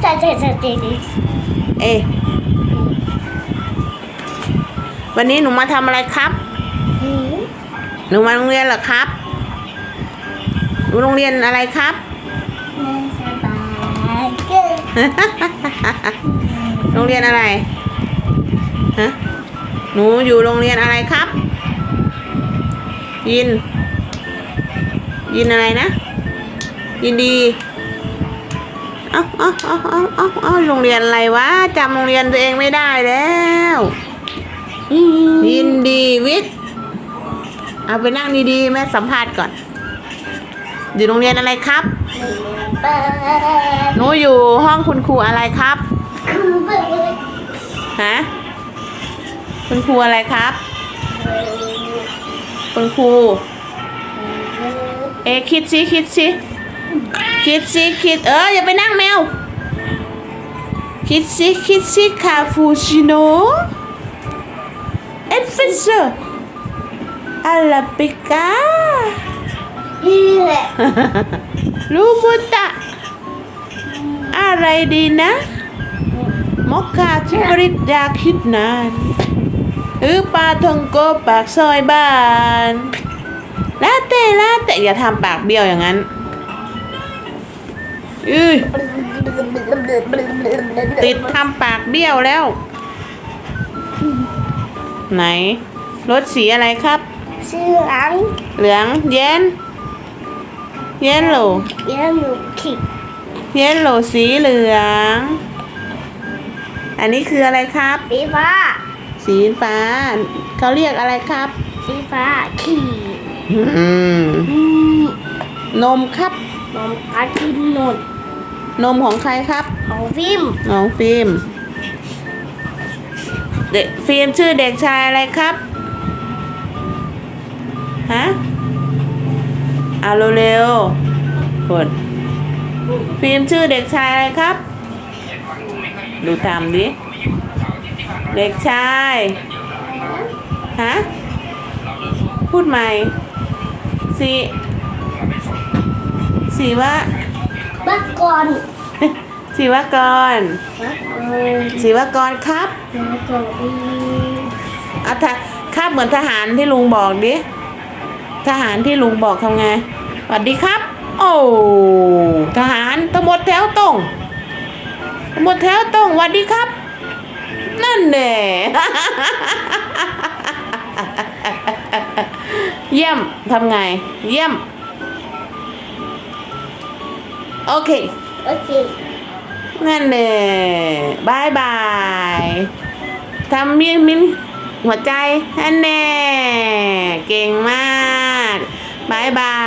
ใช่ใช่ใช่ใช่เอะวันนี้หนูมาทำอะไรครับ หนูมาโรงเรียนเหรอครับ หนูโรงเรียนอะไรครับไม่สบายเกินโรงเรียนอะไร ฮะ หนูอยู่โรงเรียนอะไรครับ ยิน ยินอะไรนะ ยินดี เอ้าเอ้าเอ้าเอ้าเอ้าเอ้าโรงเรียนอะไรวะจำโรงเรียนตัวเองไม่ได้แล้วยินดีวิทย์เอาไปนั่งดีๆแม่สัมภาษณ์ก่อน อยู่โรงเรียนอะไรครับเปิดหนูอยู่ห้องคุณครูอะไรครับคือเปิดฮะคุณครูอะไรครับ คุณครู เอะคิดสิคิดสิ คิดสิคิดเอออย่าไปนั่งแมว คิดสิคิดสิคาฟูชิโน่เอสเฟสโซอาราบิก้านี่แหละลูบุตะ อะไรดีนะ มอคคาที่บริตอยากคิดนานหรือปลาทองโกปากซอยบ้านลาเต้ลาเต้อย่าทำปากเบี้ยวอย่างนั้น อุ้ยติดทำปากเบี้ยวแล้ว ไหน รถสีอะไรครับชื่ออังเหลืองเย็น เย็นโหลเยี่ยมหนูขิดเยลโลสีเหลือง อันนี้คืออะไรครับ สีฟ้า สีฟ้า เขาเรียกอะไรครับ สีฟ้าขี่อืมอืมนมครับ นมอาทิตย์นน นมของใครครับ ของฟิล์มน้องฟิล์มเด็กฟิล์มชื่อเด็กชายอะไรครับฮะเอาเร็วๆกดฟิล์มชื่อเด็กชายอะไรครับ ดูตามดิ เด็กชาย ฮะ พูดใหม่สีสีว่า บักก่อนสีวกรบักก่อนสีวกรครับบักก่อนอีเอาทะครับเหมือนทหารที่ลุงบอกดิ ทหารที่ลุงบอกทำไงสวัสดีครับ โอ้ทหารทั้งหมดแถวตรงทั้งหมดแถวตรงสวัสดีครับ นั่นแน่เยี่ยมทำไง เยี่ยม โอเค โอเค นั่นเลยบายบายทำมินมินหัวใจนั่นแน่เก่งมากบายบาย